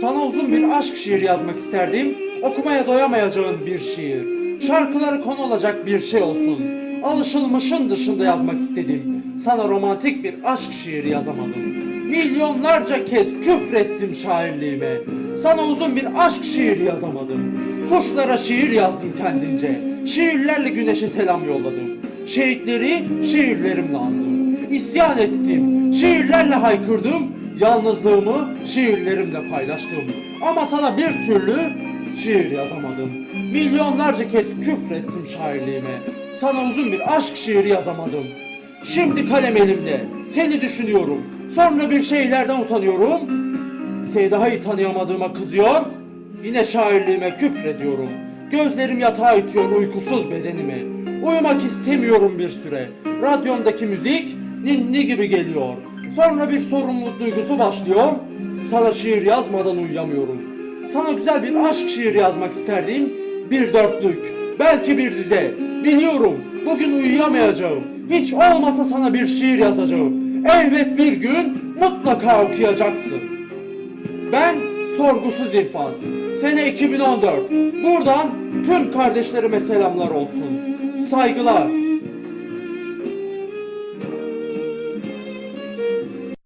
Sana uzun bir aşk şiir yazmak isterdim. Okumaya doyamayacağın bir şiir. Şarkıları konu olacak bir şey olsun. Alışılmışın dışında yazmak istedim. Sana romantik bir aşk şiiri yazamadım. Milyonlarca kez küfrettim şairliğime. Sana uzun bir aşk şiiri yazamadım. Kuşlara şiir yazdım kendince. Şiirlerle güneşe selam yolladım. Şehitleri şiirlerimle andım. İsyan ettim. Şiirlerle haykırdım. Yalnızlığımı şiirlerimle paylaştım. Ama sana bir türlü şiir yazamadım. Milyonlarca kez küfrettim şairliğime. Sana uzun bir aşk şiiri yazamadım. Şimdi kalem elimde. Seni düşünüyorum. Sonra bir şeylerden utanıyorum. Seni daha iyi tanıyamadığıma kızıyor. Yine şairliğime küfrediyorum. Gözlerim yatağa itiyor uykusuz bedenimi. Uyumak istemiyorum bir süre. Radyomdaki müzik ninni gibi geliyor. Sonra bir sorumluluk duygusu başlıyor. Sana şiir yazmadan uyuyamıyorum. Sana güzel bir aşk şiiri yazmak isterdim. Bir dörtlük, belki bir dize. Biliyorum bugün uyuyamayacağım. Hiç olmasa sana bir şiir yazacağım. Elbet bir gün mutlaka okuyacaksın. Ben sorgusuz infaz. Sene 2014. Buradan tüm kardeşlerime selamlar olsun. Saygılar.